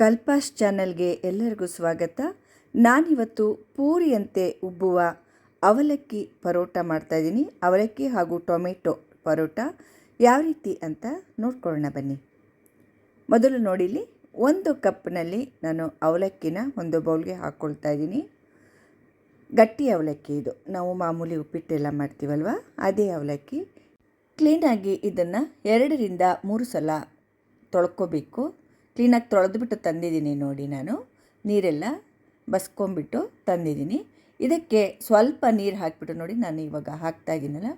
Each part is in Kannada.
ಕಲ್ಪಾಸ್ ಚಾನಲ್ಗೆ ಎಲ್ಲರಿಗೂ ಸ್ವಾಗತ. ನಾನಿವತ್ತು ಪೂರಿಯಂತೆ ಉಬ್ಬುವ ಅವಲಕ್ಕಿ ಪರೋಟ ಮಾಡ್ತಾಯಿದ್ದೀನಿ ಅವಲಕ್ಕಿ ಹಾಗೂ ಟೊಮೆಟೊ ಪರೋಟ ಯಾವ ರೀತಿ ಅಂತ ನೋಡ್ಕೊಳ್ಳೋಣ ಬನ್ನಿ. ಮೊದಲು ನೋಡಿಲಿ ಒಂದು ಕಪ್ನಲ್ಲಿ ನಾನು ಅವಲಕ್ಕಿನ ಒಂದು ಬೌಲ್ಗೆ ಹಾಕ್ಕೊಳ್ತಾ ಇದ್ದೀನಿ. ಗಟ್ಟಿ ಅವಲಕ್ಕಿ ಇದು. ನಾವು ಮಾಮೂಲಿ ಉಪ್ಪಿಟ್ಟೆಲ್ಲ ಮಾಡ್ತೀವಲ್ವ? ಅದೇ ಅವಲಕ್ಕಿ. ಕ್ಲೀನಾಗಿ ಇದನ್ನು ಎರಡರಿಂದ ಮೂರು ಸಲ ತೊಳ್ಕೊಬೇಕು. ಕ್ಲೀನಾಗಿ ತೊಳೆದ್ಬಿಟ್ಟು ತಂದಿದ್ದೀನಿ ನೋಡಿ ನಾನು. ನೀರೆಲ್ಲ ಬಸ್ಕೊಂಬಿಟ್ಟು ತಂದಿದ್ದೀನಿ. ಇದಕ್ಕೆ ಸ್ವಲ್ಪ ನೀರು ಹಾಕಿಬಿಟ್ಟು ನೋಡಿ ನಾನು ಇವಾಗ ಹಾಕ್ತಾ ಇದ್ದೀನಲ್ಲ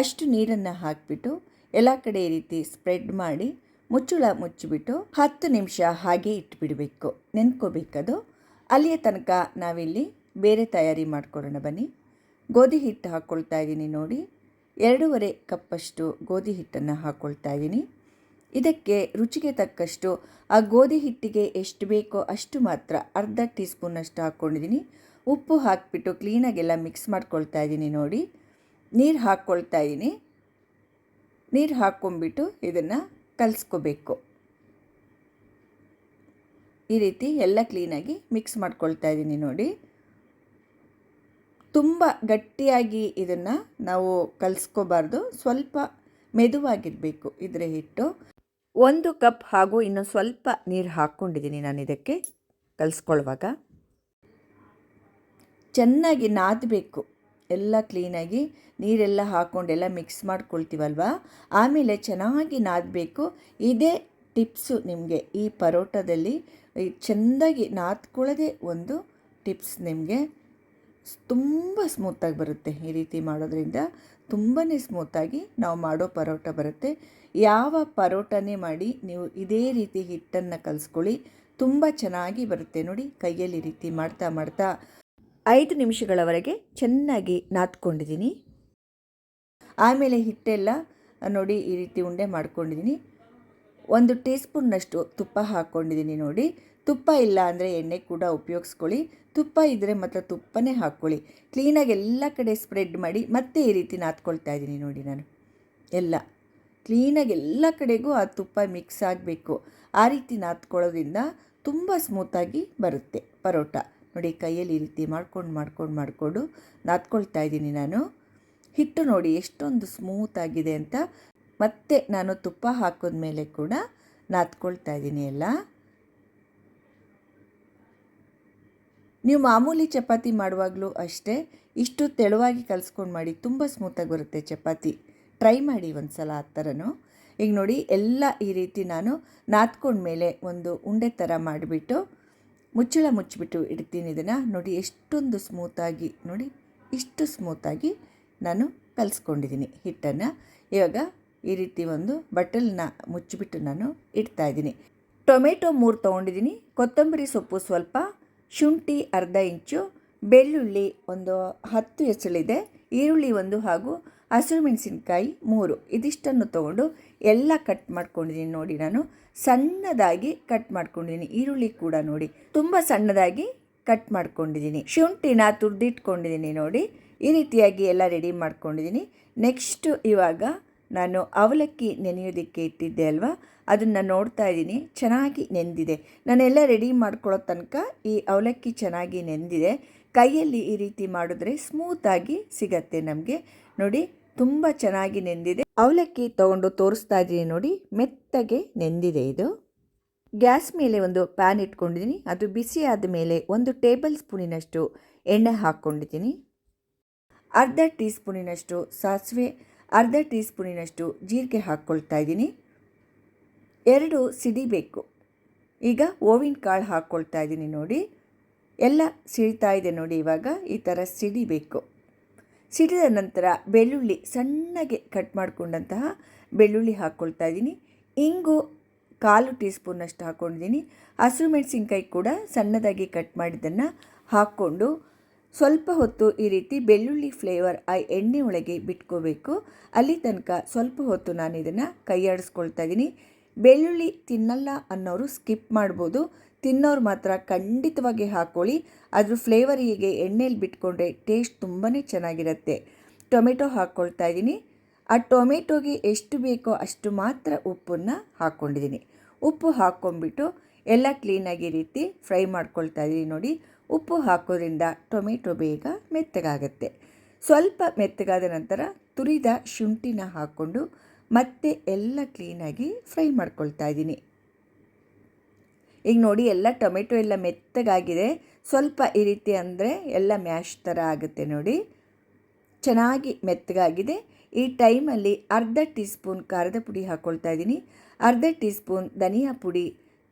ಅಷ್ಟು ನೀರನ್ನು ಹಾಕಿಬಿಟ್ಟು ಎಲ್ಲ ಕಡೆ ಈ ರೀತಿ ಸ್ಪ್ರೆಡ್ ಮಾಡಿ ಮುಚ್ಚುಳ ಮುಚ್ಚಿಬಿಟ್ಟು ಹತ್ತು ನಿಮಿಷ ಹಾಗೆ ಇಟ್ಬಿಡಬೇಕು. ನೆನ್ಕೋಬೇಕದು. ಅಲ್ಲಿಯ ತನಕ ನಾವಿಲ್ಲಿ ಬೇರೆ ತಯಾರಿ ಮಾಡ್ಕೊಳ್ಳೋಣ ಬನ್ನಿ. ಗೋಧಿ ಹಿಟ್ಟು ಹಾಕ್ಕೊಳ್ತಾ ಇದ್ದೀನಿ ನೋಡಿ. ಎರಡೂವರೆ ಕಪ್ಪಷ್ಟು ಗೋಧಿ ಹಿಟ್ಟನ್ನು ಹಾಕ್ಕೊಳ್ತಾ ಇದ್ದೀನಿ ಇದಕ್ಕೆ ರುಚಿಗೆ ತಕ್ಕಷ್ಟು, ಆ ಗೋಧಿ ಹಿಟ್ಟಿಗೆ ಎಷ್ಟು ಬೇಕೋ ಅಷ್ಟು ಮಾತ್ರ ಅರ್ಧ ಟೀ ಸ್ಪೂನಷ್ಟು ಹಾಕ್ಕೊಂಡಿದ್ದೀನಿ. ಉಪ್ಪು ಹಾಕಿಬಿಟ್ಟು ಕ್ಲೀನಾಗೆಲ್ಲ ಮಿಕ್ಸ್ ಮಾಡ್ಕೊಳ್ತಾ ಇದ್ದೀನಿ ನೋಡಿ. ನೀರು ಹಾಕ್ಕೊಳ್ತಾ ಇದ್ದೀನಿ. ನೀರು ಹಾಕ್ಕೊಂಬಿಟ್ಟು ಇದನ್ನು ಕಲಿಸ್ಕೋಬೇಕು. ಈ ರೀತಿ ಎಲ್ಲ ಕ್ಲೀನಾಗಿ ಮಿಕ್ಸ್ ಮಾಡ್ಕೊಳ್ತಾ ಇದ್ದೀನಿ ನೋಡಿ. ತುಂಬ ಗಟ್ಟಿಯಾಗಿ ಇದನ್ನು ನಾವು ಕಲಿಸ್ಕೋಬಾರ್ದು. ಸ್ವಲ್ಪ ಮೆದುವಾಗಿರಬೇಕು ಇದರ ಹಿಟ್ಟು. ಒಂದು ಕಪ್ ಹಾಗೂ ಇನ್ನು ಸ್ವಲ್ಪ ನೀರು ಹಾಕ್ಕೊಂಡಿದ್ದೀನಿ ನಾನು ಇದಕ್ಕೆ. ಕಲಿಸ್ಕೊಳ್ಳುವಾಗ ಚೆನ್ನಾಗಿ ನಾದಬೇಕು. ಎಲ್ಲ ಕ್ಲೀನಾಗಿ ನೀರೆಲ್ಲ ಹಾಕ್ಕೊಂಡೆಲ್ಲ ಮಿಕ್ಸ್ ಮಾಡ್ಕೊಳ್ತೀವಲ್ವ? ಆಮೇಲೆ ಚೆನ್ನಾಗಿ ನಾದಬೇಕು. ಇದೇ ಟಿಪ್ಸು ನಿಮಗೆ ಈ ಪರೋಟದಲ್ಲಿ. ಚೆಂದಾಗಿ ನಾದ್ಕೊಳ್ಳೋದೇ ಒಂದು ಟಿಪ್ಸ್ ನಿಮಗೆ. ತುಂಬ ಸ್ಮೂತಾಗಿ ಬರುತ್ತೆ ಈ ರೀತಿ ಮಾಡೋದ್ರಿಂದ. ತುಂಬಾ ಸ್ಮೂತಾಗಿ ನಾವು ಮಾಡೋ ಪರೋಟ ಬರುತ್ತೆ. ಯಾವ ಪರೋಟನೇ ಮಾಡಿ ನೀವು ಇದೇ ರೀತಿ ಹಿಟ್ಟನ್ನು ಕಲಿಸ್ಕೊಳ್ಳಿ, ತುಂಬ ಚೆನ್ನಾಗಿ ಬರುತ್ತೆ ನೋಡಿ ಕೈಯಲ್ಲಿ ರೀತಿ ಮಾಡ್ತಾ ಮಾಡ್ತಾ. ಐದು ನಿಮಿಷಗಳವರೆಗೆ ಚೆನ್ನಾಗಿ ನಾದ್ಕೊಂಡಿದ್ದೀನಿ. ಆಮೇಲೆ ಹಿಟ್ಟೆಲ್ಲ ನೋಡಿ ಈ ರೀತಿ ಉಂಡೆ ಮಾಡ್ಕೊಂಡಿದ್ದೀನಿ. ಒಂದು ಟೀ ಸ್ಪೂನ್ನಷ್ಟು ತುಪ್ಪ ಹಾಕ್ಕೊಂಡಿದ್ದೀನಿ ನೋಡಿ. ತುಪ್ಪ ಇಲ್ಲ ಅಂದರೆ ಎಣ್ಣೆ ಕೂಡ ಉಪಯೋಗಿಸ್ಕೊಳ್ಳಿ. ತುಪ್ಪ ಇದ್ದರೆ ಮಾತ್ರ ತುಪ್ಪನೇ ಹಾಕ್ಕೊಳ್ಳಿ. ಕ್ಲೀನಾಗಿ ಎಲ್ಲ ಕಡೆ ಸ್ಪ್ರೆಡ್ ಮಾಡಿ ಮತ್ತೆ ಈ ರೀತಿ ನಾದ್ಕೊಳ್ತಾ ಇದ್ದೀನಿ ನೋಡಿ ನಾನು. ಎಲ್ಲ. ಕ್ಲೀನಾಗಿ ಎಲ್ಲ ಕಡೆಗೂ ಆ ತುಪ್ಪ ಮಿಕ್ಸ್ ಆಗಬೇಕು. ಆ ರೀತಿ ನಾದ್ಕೊಳ್ಳೋದ್ರಿಂದ ತುಂಬ ಸ್ಮೂತಾಗಿ ಬರುತ್ತೆ ಪರೋಟ. ನೋಡಿ ಕೈಯಲ್ಲಿ ಈ ರೀತಿ ಮಾಡ್ಕೊಂಡು ಮಾಡ್ಕೊಂಡು ಮಾಡಿಕೊಂಡು ನಾದ್ಕೊಳ್ತಾ ಇದ್ದೀನಿ ನಾನು. ಹಿಟ್ಟು ನೋಡಿ ಎಷ್ಟೊಂದು ಸ್ಮೂತಾಗಿದೆ ಅಂತ. ಮತ್ತೆ ನಾನು ತುಪ್ಪ ಹಾಕಿದ ಮೇಲೆ ಕೂಡ ನಾದ್ಕೊಳ್ತಾ ಇದ್ದೀನಿ, ಎಲ್ಲ. ನೀವು ಮಾಮೂಲಿ ಚಪಾತಿ ಮಾಡುವಾಗಲೂ ಅಷ್ಟೇ, ಇಷ್ಟು ತೆಳುವಾಗಿ ಕಲಿಸ್ಕೊಂಡು ಮಾಡಿ, ತುಂಬ ಸ್ಮೂತಾಗಿ ಬರುತ್ತೆ ಚಪಾತಿ. ಟ್ರೈ ಮಾಡಿ ಒಂದು ಸಲ ಆ ಥರನೂ. ಈಗ ನೋಡಿ, ಎಲ್ಲ ಈ ರೀತಿ ನಾನು ನಾದ್ಕೊಂಡ್ಮೇಲೆ ಒಂದು ಉಂಡೆ ಥರ ಮಾಡಿಬಿಟ್ಟು ಮುಚ್ಚಳ ಮುಚ್ಚಿಬಿಟ್ಟು ಇಡ್ತೀನಿ ಇದನ್ನು. ನೋಡಿ, ಎಷ್ಟೊಂದು ಸ್ಮೂತಾಗಿ, ನೋಡಿ, ಇಷ್ಟು ಸ್ಮೂತಾಗಿ ನಾನು ಕಲಿಸ್ಕೊಂಡಿದ್ದೀನಿ ಹಿಟ್ಟನ್ನು. ಇವಾಗ ಈ ರೀತಿ ಒಂದು ಬಟ್ಟಲನ್ನ ಮುಚ್ಚಿಬಿಟ್ಟು ನಾನು ಇಡ್ತಾ ಇದ್ದೀನಿ. ಟೊಮೆಟೊ ಮೂರು ತೊಗೊಂಡಿದ್ದೀನಿ. ಕೊತ್ತಂಬರಿ ಸೊಪ್ಪು ಸ್ವಲ್ಪ, ಶುಂಠಿ ಅರ್ಧ ಇಂಚು, ಬೆಳ್ಳುಳ್ಳಿ ಒಂದು ಹತ್ತು ಎಸಳಿದೆ, ಈರುಳ್ಳಿ ಒಂದು ಹಾಗೂ ಹಸಿರು ಮೆಣಸಿನ್ಕಾಯಿ ಮೂರು. ಇದಿಷ್ಟನ್ನು ತೊಗೊಂಡು ಎಲ್ಲ ಕಟ್ ಮಾಡ್ಕೊಂಡಿದ್ದೀನಿ ನೋಡಿ ನಾನು. ಸಣ್ಣದಾಗಿ ಕಟ್ ಮಾಡ್ಕೊಂಡಿದ್ದೀನಿ. ಈರುಳ್ಳಿ ಕೂಡ ನೋಡಿ. ತುಂಬ ಸಣ್ಣದಾಗಿ ಕಟ್ ಮಾಡ್ಕೊಂಡಿದ್ದೀನಿ. ಶುಂಠಿನ ತುರ್ದಿಟ್ಕೊಂಡಿದ್ದೀನಿ ನೋಡಿ. ಈ ರೀತಿಯಾಗಿ ಎಲ್ಲ ರೆಡಿ ಮಾಡ್ಕೊಂಡಿದ್ದೀನಿ. ನೆಕ್ಸ್ಟು ಇವಾಗ ನಾನು ಅವಲಕ್ಕಿ ನೆನೆಯೋದಕ್ಕೆ ಇಟ್ಟಿದ್ದೆ ಅಲ್ವಾ? ಅದನ್ನು ನೋಡ್ತಾ ಇದ್ದೀನಿ. ಚೆನ್ನಾಗಿ ನೆಂದಿದೆ. ನಾನೆಲ್ಲ ರೆಡಿ ಮಾಡ್ಕೊಳ್ಳೋ ತನಕ ಈ ಅವಲಕ್ಕಿ ಚೆನ್ನಾಗಿ ನೆಂದಿದೆ. ಕೈಯಲ್ಲಿ ಈ ರೀತಿ ಮಾಡಿದ್ರೆ ಸ್ಮೂತಾಗಿ ಸಿಗತ್ತೆ ನಮಗೆ. ನೋಡಿ, ತುಂಬ ಚೆನ್ನಾಗಿ ನೆಂದಿದೆ. ಅವಲಕ್ಕಿ ತೊಗೊಂಡು ತೋರಿಸ್ತಾ ಇದ್ದೀನಿ ನೋಡಿ. ಮೆತ್ತಗೆ ನೆಂದಿದೆ ಇದು. ಗ್ಯಾಸ್ ಮೇಲೆ ಒಂದು ಪ್ಯಾನ್ ಇಟ್ಕೊಂಡಿದ್ದೀನಿ. ಅದು ಬಿಸಿ ಆದ ಮೇಲೆ ಒಂದು ಟೇಬಲ್ ಸ್ಪೂನಿನಷ್ಟು ಎಣ್ಣೆ ಹಾಕ್ಕೊಂಡಿದ್ದೀನಿ. ಅರ್ಧ ಟೀ ಸ್ಪೂನಿನಷ್ಟು ಸಾಸಿವೆ ಅರ್ಧ ಟೀ ಸ್ಪೂನಿನಷ್ಟು ಜೀರಿಗೆ ಹಾಕ್ಕೊಳ್ತಾ ಇದ್ದೀನಿ. ಎರಡು ಸಿಡಿಬೇಕು ಈಗ ಓವಿನ ಕಾಳು ಹಾಕ್ಕೊಳ್ತಾ ಇದ್ದೀನಿ ನೋಡಿ. ಎಲ್ಲ ಸಿಡಿತಾ ಇದೆ ನೋಡಿ ಇವಾಗ, ಈ ಥರ ಸಿಡಿಬೇಕು ಸಿಡಿದ ನಂತರ ಬೆಳ್ಳುಳ್ಳಿ ಸಣ್ಣಗೆ ಕಟ್ ಮಾಡಿಕೊಂಡಂತಹ ಬೆಳ್ಳುಳ್ಳಿ ಹಾಕ್ಕೊಳ್ತಾ ಇದ್ದೀನಿ. ಇಂಗು ಕಾಲು ಟೀ ಸ್ಪೂನಷ್ಟು ಹಾಕ್ಕೊಂಡಿದ್ದೀನಿ. ಹಸಿರು ಮೆಣಸಿನ್ಕಾಯಿ ಕೂಡ ಸಣ್ಣದಾಗಿ ಕಟ್ ಮಾಡಿದ್ದನ್ನು ಹಾಕ್ಕೊಂಡು ಸ್ವಲ್ಪ ಹೊತ್ತು ಈ ರೀತಿ ಬೆಳ್ಳುಳ್ಳಿ ಫ್ಲೇವರ್ ಆ ಎಣ್ಣೆ ಒಳಗೆ ಬಿಟ್ಕೋಬೇಕು. ಅಲ್ಲಿ ತನಕ ಸ್ವಲ್ಪ ಹೊತ್ತು ನಾನು ಇದನ್ನು ಕೈಯಾಡಿಸ್ಕೊಳ್ತಾ ಇದ್ದೀನಿ ಬೆಳ್ಳುಳ್ಳಿ ತಿನ್ನಲ್ಲ ಅನ್ನೋರು ಸ್ಕಿಪ್ ಮಾಡ್ಬೋದು. ತಿನ್ನೋರು ಮಾತ್ರ ಖಂಡಿತವಾಗಿ ಹಾಕ್ಕೊಳ್ಳಿ ಅದ್ರ ಫ್ಲೇವರ್ ಹೀಗೆ ಎಣ್ಣೆಯಲ್ಲಿ ಬಿಟ್ಕೊಂಡ್ರೆ ಟೇಸ್ಟ್ ತುಂಬಾ ಚೆನ್ನಾಗಿರುತ್ತೆ. ಟೊಮೆಟೊ ಹಾಕ್ಕೊಳ್ತಾ ಇದ್ದೀನಿ ಆ ಟೊಮೆಟೊಗೆ ಎಷ್ಟು ಬೇಕೋ ಅಷ್ಟು ಮಾತ್ರ ಉಪ್ಪನ್ನು ಹಾಕ್ಕೊಂಡಿದ್ದೀನಿ ಉಪ್ಪು ಹಾಕ್ಕೊಂಡ್ಬಿಟ್ಟು ಎಲ್ಲ ಕ್ಲೀನಾಗಿ ರೀತಿ ಫ್ರೈ ಮಾಡ್ಕೊಳ್ತಾ ಇದ್ದೀನಿ ನೋಡಿ. ಉಪ್ಪು ಹಾಕೋದ್ರಿಂದ ಟೊಮೆಟೊ ಬೇಗ ಮೆತ್ತಗಾಗುತ್ತೆ. ಸ್ವಲ್ಪ ಮೆತ್ತಗಾದ ನಂತರ ತುರಿದ ಶುಂಠಿನ ಹಾಕ್ಕೊಂಡು ಮತ್ತೆ ಎಲ್ಲ ಕ್ಲೀನಾಗಿ ಫ್ರೈ ಮಾಡ್ಕೊಳ್ತಾ ಇದ್ದೀನಿ. ಈಗ ನೋಡಿ ಎಲ್ಲ ಟೊಮೆಟೊ ಎಲ್ಲ ಮೆತ್ತಗಾಗಿದೆ. ಸ್ವಲ್ಪ ಈ ರೀತಿ ಅಂದರೆ ಎಲ್ಲ ಮ್ಯಾಶ್ ಥರ ಆಗುತ್ತೆ ನೋಡಿ. ಚೆನ್ನಾಗಿ ಮೆತ್ತಗಾಗಿದೆ. ಈ ಟೈಮಲ್ಲಿ ಅರ್ಧ ಟೀ ಸ್ಪೂನ್ ಖಾರದ ಪುಡಿ ಹಾಕ್ಕೊಳ್ತಾ ಇದ್ದೀನಿ. ಅರ್ಧ ಟೀ ಸ್ಪೂನ್ ಧನಿಯಾ ಪುಡಿ,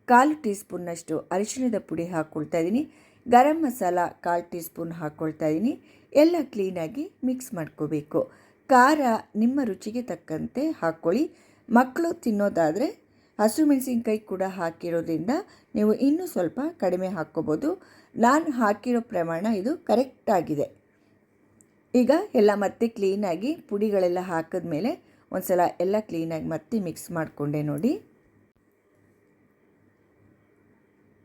ಕಾಲು ಟೀ ಸ್ಪೂನ್ನಷ್ಟು ಅರಿಶಿಣದ ಪುಡಿ ಹಾಕ್ಕೊಳ್ತಾ ಇದ್ದೀನಿ. ಗರಂ ಮಸಾಲ ಕಾಲು ಟೀ ಸ್ಪೂನ್ ಹಾಕ್ಕೊಳ್ತಾ ಇದ್ದೀನಿ ಎಲ್ಲ ಕ್ಲೀನಾಗಿ ಮಿಕ್ಸ್ ಮಾಡ್ಕೋಬೇಕು. ಖಾರ ನಿಮ್ಮ ರುಚಿಗೆ ತಕ್ಕಂತೆ ಹಾಕ್ಕೊಳ್ಳಿ ಮಕ್ಕಳು ತಿನ್ನೋದಾದರೆ ಹಸಿಮೆಣಸಿನ್ಕಾಯಿ ಕೂಡ ಹಾಕಿರೋದ್ರಿಂದ ನೀವು ಇನ್ನೂ ಸ್ವಲ್ಪ ಕಡಿಮೆ ಹಾಕ್ಕೋಬೋದು. ನಾನು ಹಾಕಿರೋ ಪ್ರಮಾಣ ಇದು ಕರೆಕ್ಟಾಗಿದೆ ಈಗ ಎಲ್ಲ ಮತ್ತೆ ಕ್ಲೀನಾಗಿ ಪುಡಿಗಳೆಲ್ಲ ಹಾಕಿದ್ಮೇಲೆ ಒಂದು ಸಲ ಎಲ್ಲ ಕ್ಲೀನಾಗಿ ಮತ್ತೆ ಮಿಕ್ಸ್ ಮಾಡಿಕೊಂಡೆ ನೋಡಿ.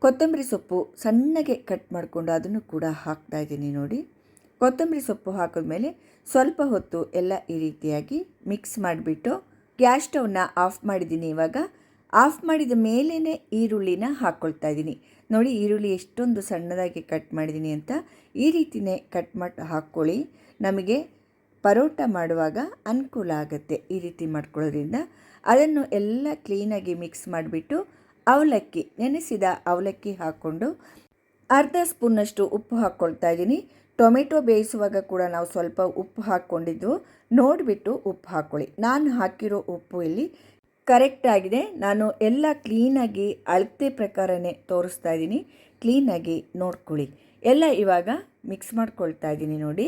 ಕೊತ್ತಂಬರಿ ಸೊಪ್ಪು ಸಣ್ಣಗೆ ಕಟ್ ಮಾಡಿಕೊಂಡು ಅದನ್ನು ಕೂಡ ಹಾಕ್ತಾ ಇದ್ದೀನಿ ನೋಡಿ. ಕೊತ್ತಂಬರಿ ಸೊಪ್ಪು ಹಾಕಿದ್ಮೇಲೆ ಸ್ವಲ್ಪ ಹೊತ್ತು ಎಲ್ಲ ಈ ರೀತಿಯಾಗಿ ಮಿಕ್ಸ್ ಮಾಡಿಬಿಟ್ಟು ಗ್ಯಾಸ್ ಸ್ಟವ್ನ ಆಫ್ ಮಾಡಿದ್ದೀನಿ ಇವಾಗ. ಆಫ್ ಮಾಡಿದ ಮೇಲೇ ಈರುಳ್ಳಿನ ಹಾಕ್ಕೊಳ್ತಾ ಇದ್ದೀನಿ. ನೋಡಿ ಈರುಳ್ಳಿ ಎಷ್ಟೊಂದು ಸಣ್ಣದಾಗಿ ಕಟ್ ಮಾಡಿದ್ದೀನಿ ಅಂತ ಈ ರೀತಿಯೇ ಕಟ್ ಮಾಡಿ ಹಾಕ್ಕೊಳ್ಳಿ. ನಮಗೆ ಪರೋಟ ಮಾಡುವಾಗ ಅನುಕೂಲ ಆಗುತ್ತೆ ಈ ರೀತಿ ಮಾಡ್ಕೊಳ್ಳೋದ್ರಿಂದ. ಅದನ್ನು ಎಲ್ಲ ಕ್ಲೀನಾಗಿ ಮಿಕ್ಸ್ ಮಾಡಿಬಿಟ್ಟು ಅವಲಕ್ಕಿ, ನೆನೆಸಿದ ಅವಲಕ್ಕಿ ಹಾಕ್ಕೊಂಡು ಅರ್ಧ ಸ್ಪೂನಷ್ಟು ಉಪ್ಪು ಹಾಕ್ಕೊಳ್ತಾ ಇದ್ದೀನಿ. ಟೊಮೆಟೊ ಬೇಯಿಸುವಾಗ ಕೂಡ ನಾವು ಸ್ವಲ್ಪ ಉಪ್ಪು ಹಾಕ್ಕೊಂಡಿದ್ದು ನೋಡಿಬಿಟ್ಟು ಉಪ್ಪು ಹಾಕ್ಕೊಳ್ಳಿ ನಾನು ಹಾಕಿರೋ ಉಪ್ಪು ಇಲ್ಲಿ ಕರೆಕ್ಟಾಗಿದೆ ನಾನು ಎಲ್ಲ ಕ್ಲೀನಾಗಿ ಅಳತೆ ಪ್ರಕಾರನೇ ತೋರಿಸ್ತಾ ಇದ್ದೀನಿ. ಕ್ಲೀನಾಗಿ ನೋಡ್ಕೊಳ್ಳಿ. ಎಲ್ಲ ಇವಾಗ ಮಿಕ್ಸ್ ಮಾಡ್ಕೊಳ್ತಾ ಇದ್ದೀನಿ ನೋಡಿ.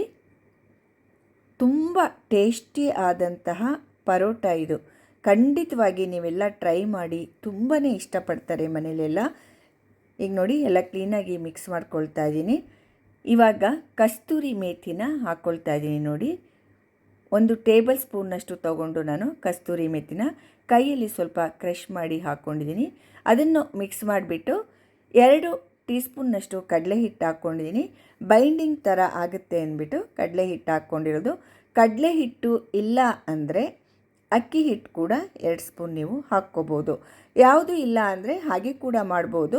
ತುಂಬ ಟೇಸ್ಟಿ ಆದಂತಹ ಪರೋಟ ಇದು. ಖಂಡಿತವಾಗಿ ನೀವೆಲ್ಲ ಟ್ರೈ ಮಾಡಿ ತುಂಬಾ ಇಷ್ಟಪಡ್ತಾರೆ ಮನೇಲೆಲ್ಲ. ಈಗ ನೋಡಿ, ಎಲ್ಲ ಕ್ಲೀನಾಗಿ ಮಿಕ್ಸ್ ಮಾಡ್ಕೊಳ್ತಾ ಇದ್ದೀನಿ. ಇವಾಗ ಕಸ್ತೂರಿ ಮೇಥಿನ ಹಾಕ್ಕೊಳ್ತಾ ಇದ್ದೀನಿ ನೋಡಿ. ಒಂದು ಟೇಬಲ್ ಸ್ಪೂನ್ನಷ್ಟು ತೊಗೊಂಡು ನಾನು ಕಸ್ತೂರಿ ಮೆತ್ತಿನ ಕೈಯಲ್ಲಿ ಸ್ವಲ್ಪ ಕ್ರಷ್ ಮಾಡಿ ಹಾಕ್ಕೊಂಡಿದ್ದೀನಿ ಅದನ್ನು ಮಿಕ್ಸ್ ಮಾಡಿಬಿಟ್ಟು ಎರಡು ಟೀ ಸ್ಪೂನ್ನಷ್ಟು ಕಡಲೆ ಹಿಟ್ಟು ಹಾಕ್ಕೊಂಡಿದ್ದೀನಿ ಬೈಂಡಿಂಗ್ ಥರ ಆಗುತ್ತೆ ಅಂದ್ಬಿಟ್ಟು ಕಡಲೆ ಹಿಟ್ಟು ಹಾಕ್ಕೊಂಡಿರೋದು ಕಡಲೆ ಹಿಟ್ಟು ಇಲ್ಲ ಅಂದರೆ ಅಕ್ಕಿ ಹಿಟ್ಟು ಕೂಡ ಎರಡು ಸ್ಪೂನ್ ನೀವು ಹಾಕ್ಕೋಬೋದು. ಯಾವುದು ಇಲ್ಲ ಅಂದರೆ ಹಾಗೆ ಕೂಡ ಮಾಡ್ಬೋದು.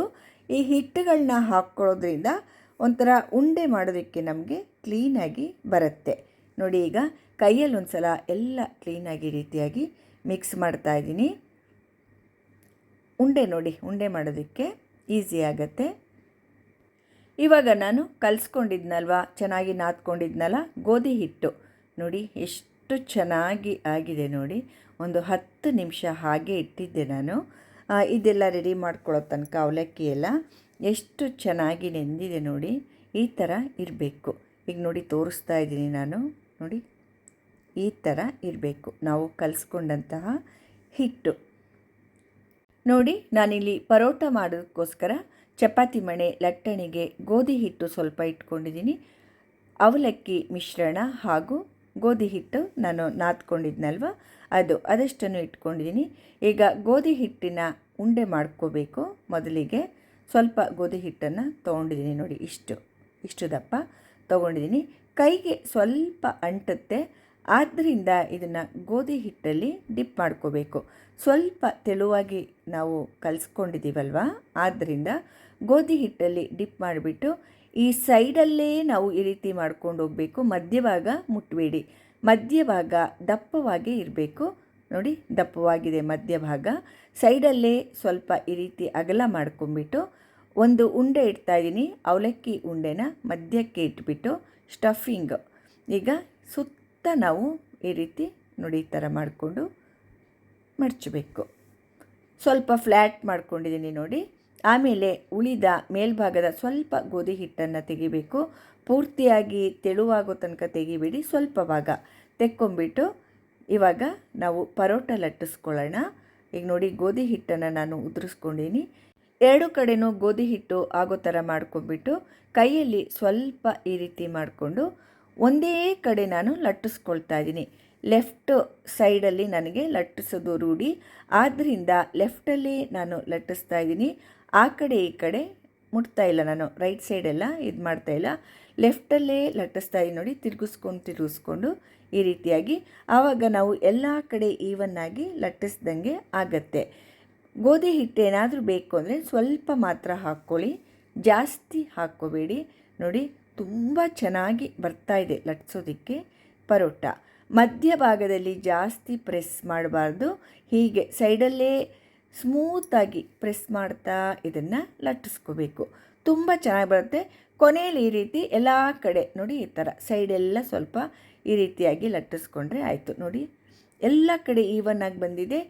ಈ ಹಿಟ್ಟುಗಳನ್ನ ಹಾಕ್ಕೊಳ್ಳೋದ್ರಿಂದ ಒಂಥರ ಉಂಡೆ ಮಾಡೋದಕ್ಕೆ ನಮಗೆ ಕ್ಲೀನಾಗಿ ಬರುತ್ತೆ. ನೋಡಿ ಈಗ ಕೈಯಲ್ಲಿ ಒಂದು ಸಲ ಎಲ್ಲ ಕ್ಲೀನಾಗಿ ರೀತಿಯಾಗಿ ಮಿಕ್ಸ್ ಮಾಡ್ತಾ ಇದ್ದೀನಿ. ಉಂಡೆ ನೋಡಿ, ಉಂಡೆ ಮಾಡೋದಕ್ಕೆ ಈಸಿ ಆಗುತ್ತೆ. ಇವಾಗ ನಾನು ಕಲಿಸ್ಕೊಂಡಿದ್ನಲ್ವ? ಚೆನ್ನಾಗಿ ನಾದ್ಕೊಂಡಿದ್ನಲ್ಲ? ಗೋಧಿ ಹಿಟ್ಟು. ನೋಡಿ ಎಷ್ಟು ಚೆನ್ನಾಗಿ ಆಗಿದೆ ನೋಡಿ. ಒಂದು ಹತ್ತು ನಿಮಿಷ ಹಾಗೆ ಇಟ್ಟಿದ್ದೆ ನಾನು. ಇದೆಲ್ಲ ರೆಡಿ ಮಾಡ್ಕೊಳ್ಳೋ ತನಕ ಅವಲಕ್ಕಿ ಎಲ್ಲ ಎಷ್ಟು ಚೆನ್ನಾಗಿ ನೆಂದಿದೆ ನೋಡಿ. ಈ ಥರ ಇರಬೇಕು. ಈಗ ನೋಡಿ ತೋರಿಸ್ತಾ ಇದ್ದೀನಿ ನಾನು. ನೋಡಿ, ಈ ಥರ ಇರಬೇಕು. ನಾವು ಕಲಿಸ್ಕೊಂಡಂತಹ ಹಿಟ್ಟು. ನೋಡಿ, ನಾನಿಲ್ಲಿ ಪರೋಟ ಮಾಡೋದಕ್ಕೋಸ್ಕರ ಚಪಾತಿ ಮಣೆ, ಲಟ್ಟಣಿಗೆ ಗೋಧಿ ಹಿಟ್ಟು ಸ್ವಲ್ಪ ಇಟ್ಕೊಂಡಿದ್ದೀನಿ. ಅವಲಕ್ಕಿ ಮಿಶ್ರಣ ಹಾಗೂ ಗೋಧಿ ಹಿಟ್ಟು ನಾನು ನಾದ್ಕೊಂಡಿದ್ನಲ್ವ? ಅದು, ಅದಷ್ಟನ್ನು ಇಟ್ಕೊಂಡಿದ್ದೀನಿ ಈಗ ಗೋಧಿ ಹಿಟ್ಟಿನ ಉಂಡೆ ಮಾಡ್ಕೋಬೇಕು ಮೊದಲಿಗೆ. ಸ್ವಲ್ಪ ಗೋಧಿ ಹಿಟ್ಟನ್ನು ತೊಗೊಂಡಿದ್ದೀನಿ ನೋಡಿ, ಇಷ್ಟು ಇಷ್ಟು ದಪ್ಪ ತೊಗೊಂಡಿದ್ದೀನಿ ಕೈಗೆ ಸ್ವಲ್ಪ ಅಂಟುತ್ತೆ ಆದ್ದರಿಂದ ಇದನ್ನು ಗೋಧಿ ಹಿಟ್ಟಲ್ಲಿ ಡಿಪ್ ಮಾಡ್ಕೋಬೇಕು. ಸ್ವಲ್ಪ ತೆಳುವಾಗಿ ನಾವು ಕಲಿಸ್ಕೊಂಡಿದ್ದೀವಲ್ವ? ಆದ್ದರಿಂದ ಗೋಧಿ ಹಿಟ್ಟಲ್ಲಿ ಡಿಪ್ ಮಾಡಿಬಿಟ್ಟು ಈ ಸೈಡಲ್ಲೇ ನಾವು ಈ ರೀತಿ ಮಾಡ್ಕೊಂಡು ಹೋಗಬೇಕು. ಮಧ್ಯಭಾಗ ಮುಟ್ಟಬೇಡಿ ಮಧ್ಯಭಾಗ ದಪ್ಪವಾಗಿ ಇರಬೇಕು. ನೋಡಿ, ದಪ್ಪವಾಗಿದೆ ಮಧ್ಯಭಾಗ. ಸೈಡಲ್ಲೇ ಸ್ವಲ್ಪ ಈ ರೀತಿ ಅಗಲ ಮಾಡ್ಕೊಂಬಿಟ್ಟು ಒಂದು ಉಂಡೆ ಇಡ್ತಾ ಇದ್ದೀನಿ ಅವಲಕ್ಕಿ ಉಂಡೆನ ಮಧ್ಯಕ್ಕೆ ಇಟ್ಬಿಟ್ಟು ಸ್ಟಫಿಂಗ್. ಈಗ ಸುತ್ತ ನಾವು ಈ ರೀತಿ ನೋಡಿ, ಈ ಥರ ಮಾಡಿಕೊಂಡು ಮಡಚಬೇಕು. ಸ್ವಲ್ಪ ಫ್ಲ್ಯಾಟ್ ಮಾಡ್ಕೊಂಡಿದ್ದೀನಿ ನೋಡಿ. ಆಮೇಲೆ ಉಳಿದ ಮೇಲ್ಭಾಗದ ಸ್ವಲ್ಪ ಗೋಧಿ ಹಿಟ್ಟನ್ನು ತೆಗಿಬೇಕು. ಪೂರ್ತಿಯಾಗಿ ತೆಳುವಾಗೋ ತನಕ ತೆಗಿಬೇಡಿ, ಸ್ವಲ್ಪ ಭಾಗ. ತೆಕ್ಕೊಂಬಿಟ್ಟು ಇವಾಗ ನಾವು ಪರೋಟ ಲಟ್ಟಿಸ್ಕೊಳ್ಳೋಣ. ಈಗ ನೋಡಿ ಗೋಧಿ ಹಿಟ್ಟನ್ನು ನಾನು ಉದುರಿಸ್ಕೊಂಡಿನಿ. ಎರಡು ಕಡೆನೂ ಗೋಧಿ ಹಿಟ್ಟು ಆಗೋ ಥರ ಮಾಡ್ಕೊಂಬಿಟ್ಟು ಕೈಯಲ್ಲಿ ಸ್ವಲ್ಪ ಈ ರೀತಿ ಮಾಡಿಕೊಂಡು ಒಂದೇ ಕಡೆ ನಾನು ಲಟ್ಟಿಸ್ಕೊಳ್ತಾ ಇದ್ದೀನಿ ಲೆಫ್ಟ್ ಸೈಡಲ್ಲಿ ನನಗೆ ಲಟ್ಟಿಸೋದು ರೂಢಿ. ಆದ್ದರಿಂದ ಲೆಫ್ಟಲ್ಲಿ ನಾನು ಲಟ್ಟಿಸ್ತಾ ಇದ್ದೀನಿ ಆ ಕಡೆ ಈ ಕಡೆ ಮುಟ್ತಾ ಇಲ್ಲ ನಾನು ರೈಟ್ ಸೈಡೆಲ್ಲ ಇದು ಮಾಡ್ತಾ ಇಲ್ಲ. ಲೆಫ್ಟಲ್ಲೇ ಲಟ್ಟಿಸ್ತಾ ಇದ್ದೀನಿ ನೋಡಿ ತಿರುಗಿಸ್ಕೊಂಡು ತಿರುಗಿಸ್ಕೊಂಡು ಈ ರೀತಿಯಾಗಿ ಆವಾಗ ನಾವು ಎಲ್ಲ ಕಡೆ ಈವನ್ನಾಗಿ ಲಟ್ಟಿಸ್ದಂಗೆ ಆಗತ್ತೆ. ಗೋಧಿ ಹಿಟ್ಟು ಏನಾದರೂ ಬೇಕು ಅಂದರೆ ಸ್ವಲ್ಪ ಮಾತ್ರ ಹಾಕ್ಕೊಳ್ಳಿ, ಜಾಸ್ತಿ ಹಾಕ್ಕೋಬೇಡಿ. ನೋಡಿ ತುಂಬ ಚೆನ್ನಾಗಿ ಬರ್ತಾ ಇದೆ ಲಟ್ಸೋದಕ್ಕೆ ಪರೋಟ. ಮಧ್ಯಭಾಗದಲ್ಲಿ ಜಾಸ್ತಿ ಪ್ರೆಸ್ ಮಾಡಬಾರ್ದು. ಹೀಗೆ ಸೈಡಲ್ಲೇ ಸ್ಮೂತಾಗಿ ಪ್ರೆಸ್ ಮಾಡ್ತಾ ಇದನ್ನು ಲಟ್ಟಿಸ್ಕೋಬೇಕು. ತುಂಬ ಚೆನ್ನಾಗಿ ಬರುತ್ತೆ. ಕೊನೆಯಲ್ಲಿ ಈ ರೀತಿ ಎಲ್ಲ ಕಡೆ ನೋಡಿ ಈ ಥರ ಸೈಡೆಲ್ಲ ಸ್ವಲ್ಪ ಈ ರೀತಿಯಾಗಿ ಲಟ್ಟಿಸ್ಕೊಂಡ್ರೆ ಆಯಿತು. ನೋಡಿ, ಎಲ್ಲ ಕಡೆ ಈವನ್ ಆಗಿ ಬಂದಿದೆ.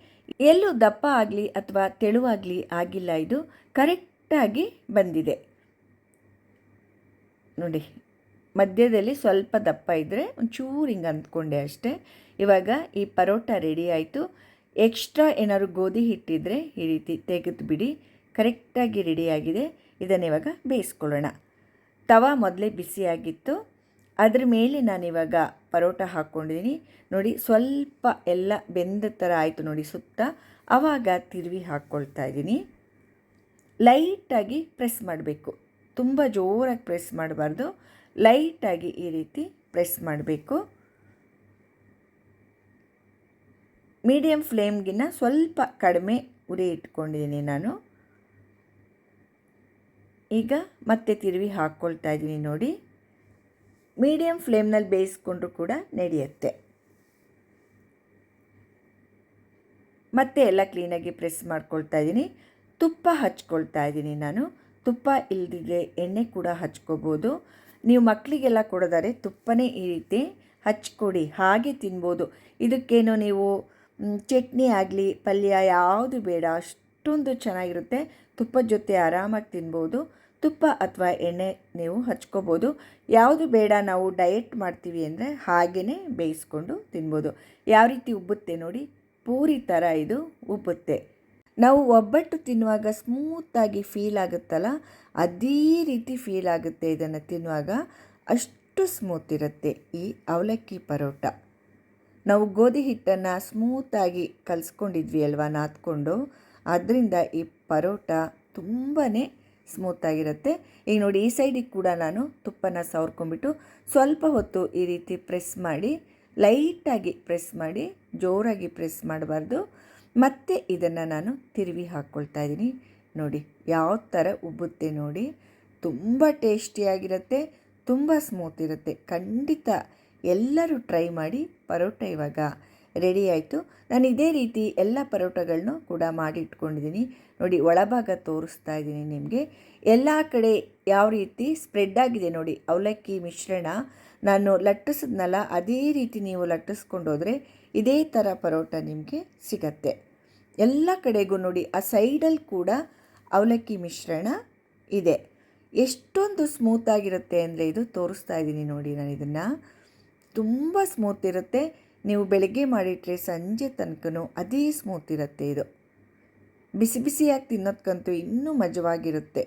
ಎಲ್ಲೂ ದಪ್ಪ ಆಗಲಿ ಅಥವಾ ತೆಳುವಾಗಲಿ ಆಗಿಲ್ಲ ಇದು. ಕರೆಕ್ಟಾಗಿ ಬಂದಿದೆ. ನೋಡಿ, ಮಧ್ಯದಲ್ಲಿ ಸ್ವಲ್ಪ ದಪ್ಪ ಇದ್ದರೆ ಒಂಚೂರು ಹಿಂಗೆ ಅಂದ್ಕೊಂಡೆ ಅಷ್ಟೇ. ಇವಾಗ ಈ ಪರೋಟ ರೆಡಿ ಆಯಿತು. ಎಕ್ಸ್ಟ್ರಾ ಏನಾದ್ರು ಗೋಧಿ ಹಿಟ್ಟಿದ್ರೆ ಈ ರೀತಿ ತೆಗೆದು ಬಿಡಿ. ಕರೆಕ್ಟಾಗಿ ರೆಡಿಯಾಗಿದೆ. ಇದನ್ನು ಇವಾಗ ಬೇಯಿಸ್ಕೊಳ್ಳೋಣ. ತವ ಮೊದಲೇ ಬಿಸಿಯಾಗಿತ್ತು. ಅದ್ರ ಮೇಲೆ ನಾನಿವಾಗ ಪರೋಟ ಹಾಕ್ಕೊಂಡಿದ್ದೀನಿ ನೋಡಿ, ಸ್ವಲ್ಪ ಎಲ್ಲ ಬೆಂದ ಥರ ಆಯಿತು ನೋಡಿ ಸುತ್ತ. ಆವಾಗ ತಿರುವಿ ಹಾಕ್ಕೊಳ್ತಾ ಇದ್ದೀನಿ. ಲೈಟಾಗಿ ಪ್ರೆಸ್ ಮಾಡಬೇಕು. ತುಂಬ ಜೋರಾಗಿ ಪ್ರೆಸ್ ಮಾಡಬಾರ್ದು. ಲೈಟಾಗಿ ಈ ರೀತಿ ಪ್ರೆಸ್ ಮಾಡಬೇಕು. ಮೀಡಿಯಮ್ ಫ್ಲೇಮ್ಗಿನ್ನ ಸ್ವಲ್ಪ ಕಡಿಮೆ ಉರಿ ಇಟ್ಕೊಂಡಿದ್ದೀನಿ ನಾನು. ಈಗ ಮತ್ತೆ ತಿರುವಿ ಹಾಕ್ಕೊಳ್ತಾ ಇದ್ದೀನಿ ನೋಡಿ. ಮೀಡಿಯಮ್ ಫ್ಲೇಮ್ನಲ್ಲಿ ಬೇಯಿಸ್ಕೊಂಡ್ರೂ ಕೂಡ ನಡೆಯುತ್ತೆ. ಮತ್ತೆ ಎಲ್ಲ ಕ್ಲೀನಾಗಿ ಪ್ರೆಸ್ ಮಾಡ್ಕೊಳ್ತಾ ಇದ್ದೀನಿ. ತುಪ್ಪ ಹಚ್ಕೊಳ್ತಾ ಇದ್ದೀನಿ ನಾನು. ತುಪ್ಪ ಇಲ್ಲದಿದ್ದರೆ ಎಣ್ಣೆ ಕೂಡ ಹಚ್ಕೋಬೋದು. ನೀವು ಮಕ್ಕಳಿಗೆಲ್ಲ ಕೊಡೋದಾರೆ ತುಪ್ಪನೇ ಈ ರೀತಿ ಹಚ್ಕೊಡಿ, ಹಾಗೆ ತಿನ್ಬೋದು. ಇದಕ್ಕೇನು ನೀವು ಚಟ್ನಿ ಆಗಲಿ, ಪಲ್ಯ ಯಾವುದು ಬೇಡ, ಅಷ್ಟೊಂದು ಚೆನ್ನಾಗಿರುತ್ತೆ. ತುಪ್ಪದ ಜೊತೆ ಆರಾಮಾಗಿ ತಿನ್ಬೋದು. ತುಪ್ಪ ಅಥವಾ ಎಣ್ಣೆ ನೀವು ಹಚ್ಕೋಬೋದು. ಯಾವುದು ಬೇಡ ನಾವು ಡಯೆಟ್ ಮಾಡ್ತೀವಿ ಅಂದರೆ ಹಾಗೆಯೇ ಬೇಯಿಸ್ಕೊಂಡು ತಿನ್ಬೋದು. ಯಾವ ರೀತಿ ಉಬ್ಬುತ್ತೆ ನೋಡಿ. ಪೂರಿ ಥರ ಇದು ಉಬ್ಬುತ್ತೆ. ನಾವು ಒಬ್ಬಟ್ಟು ತಿನ್ನುವಾಗ ಸ್ಮೂತಾಗಿ ಫೀಲ್ ಆಗುತ್ತಲ್ಲ? ಅದೇ ರೀತಿ ಫೀಲ್ ಆಗುತ್ತೆ ಇದನ್ನು ತಿನ್ನುವಾಗ. ಅಷ್ಟು ಸ್ಮೂತ್ ಇರುತ್ತೆ ಈ ಅವಲಕ್ಕಿ ಪರೋಟ. ನಾವು ಗೋಧಿ ಹಿಟ್ಟನ್ನು ಸ್ಮೂತಾಗಿ ಕಲಿಸ್ಕೊಂಡಿದ್ವಿ ಅಲ್ವಾ ನಾದ್ಕೊಂಡು? ಅದರಿಂದ ಈ ಪರೋಟ ತುಂಬಾ ಸ್ಮೂತಾಗಿರುತ್ತೆ ಈಗ ನೋಡಿ, ಈ ಸೈಡಿಗೆ ಕೂಡ ನಾನು ತುಪ್ಪನ ಸವರ್ಕೊಂಡ್ಬಿಟ್ಟು ಸ್ವಲ್ಪ ಹೊತ್ತು ಈ ರೀತಿ ಪ್ರೆಸ್ ಮಾಡಿ ಲೈಟಾಗಿ ಪ್ರೆಸ್ ಮಾಡಿ, ಜೋರಾಗಿ ಪ್ರೆಸ್ ಮಾಡಬಾರ್ದು. ಮತ್ತೆ ಇದನ್ನು ನಾನು ತಿರುವಿ ಹಾಕ್ಕೊಳ್ತಾ ಇದ್ದೀನಿ. ನೋಡಿ, ಯಾವ ಥರ ಉಬ್ಬುತ್ತೆ ನೋಡಿ. ತುಂಬ ಟೇಸ್ಟಿಯಾಗಿರುತ್ತೆ ತುಂಬ ಸ್ಮೂತ್ ಇರುತ್ತೆ. ಖಂಡಿತ ಎಲ್ಲರೂ ಟ್ರೈ ಮಾಡಿ ಪರೋಟ ಇವಾಗ ರೆಡಿ ಆಯಿತು. ನಾನು ಇದೇ ರೀತಿ ಎಲ್ಲ ಪರೋಟಗಳನ್ನು ಕೂಡ ಮಾಡಿ ಇಟ್ಕೊಂಡಿದ್ದೀನಿ ನೋಡಿ ಒಳಭಾಗ ತೋರಿಸ್ತಾ ಇದ್ದೀನಿ ನಿಮಗೆ. ಎಲ್ಲ ಕಡೆ ಯಾವ ರೀತಿ ಸ್ಪ್ರೆಡ್ ಆಗಿದೆ ನೋಡಿ, ಅವಲಕ್ಕಿ ಮಿಶ್ರಣ. ನಾನು ಲಟ್ಟಿಸಿದ್ನಲ್ಲ, ಅದೇ ರೀತಿ ನೀವು ಲಟ್ಟಿಸ್ಕೊಂಡು ಹೋದರೆ ಇದೇ ಥರ ಪರೋಟ ನಿಮಗೆ ಸಿಗತ್ತೆ. ಎಲ್ಲ ಕಡೆಗೂ ನೋಡಿ, ಆ ಸೈಡಲ್ಲಿ ಕೂಡ ಅವಲಕ್ಕಿ ಮಿಶ್ರಣ ಇದೆ. ಎಷ್ಟೊಂದು ಸ್ಮೂತಾಗಿರುತ್ತೆ ಅಂದರೆ ಇದು ತೋರಿಸ್ತಾ ಇದ್ದೀನಿ ನೋಡಿ ನಾನು ಇದನ್ನು. ತುಂಬ ಸ್ಮೂತ್ ಇರುತ್ತೆ. ನೀವು ಬೆಳಗ್ಗೆ ಮಾಡಿಟ್ರೆ ಸಂಜೆ ತನಕನೂ ಅದೇ ಸ್ಮೂತ್ ಇರುತ್ತೆ ಇದು. ಬಿಸಿ ಬಿಸಿಯಾಗಿ ತಿನ್ನೋದಕ್ಕಂತೂ ಇನ್ನೂ ಮಜವಾಗಿರುತ್ತೆ.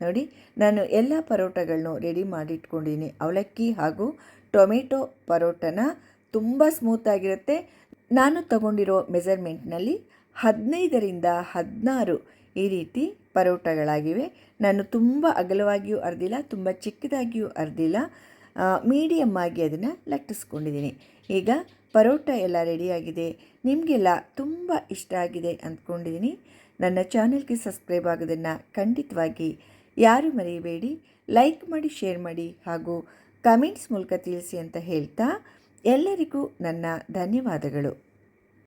ನೋಡಿ, ನಾನು ಎಲ್ಲ ಪರೋಟಗಳನ್ನು ರೆಡಿ ಮಾಡಿಟ್ಕೊಂಡಿನಿ. ಅವಲಕ್ಕಿ ಹಾಗೂ ಟೊಮೆಟೊ ಪರೋಟನ ತುಂಬ ಸ್ಮೂತಾಗಿರುತ್ತೆ ನಾನು ತಗೊಂಡಿರೋ ಮೆಸರ್ಮೆಂಟ್ನಲ್ಲಿ ಹದಿನೈದರಿಂದ ಹದಿನಾರು ಈ ರೀತಿ ಪರೋಟಗಳಾಗಿವೆ. ನಾನು ತುಂಬ ಅಗಲವಾಗಿಯೂ ಅರ್ದಿಲ್ಲ, ತುಂಬ ಚಿಕ್ಕದಾಗಿಯೂ ಅರ್ದಿಲ್ಲ. ಮೀಡಿಯಮ್ ಆಗಿ ಅದನ್ನು ಲಟ್ಟಿಸ್ಕೊಂಡಿದ್ದೀನಿ. ಈಗ ಪರೋಟ ಎಲ್ಲ ರೆಡಿಯಾಗಿದೆ ನಿಮಗೆಲ್ಲ ತುಂಬ ಇಷ್ಟ ಆಗಿದೆ ಅಂದ್ಕೊಂಡಿದ್ದೀನಿ. ನನ್ನ ಚಾನಲ್ಗೆ ಸಬ್ಸ್ಕ್ರೈಬ್ ಆಗೋದನ್ನು ಖಂಡಿತವಾಗಿ ಯಾರು ಮರೆಯಬೇಡಿ ಲೈಕ್ ಮಾಡಿ ಶೇರ್ ಮಾಡಿ ಹಾಗೂ ಕಮೆಂಟ್ಸ್ ಮೂಲಕ ತಿಳಿಸಿ ಅಂತ ಹೇಳ್ತಾ ಎಲ್ಲರಿಗೂ ನನ್ನ ಧನ್ಯವಾದಗಳು.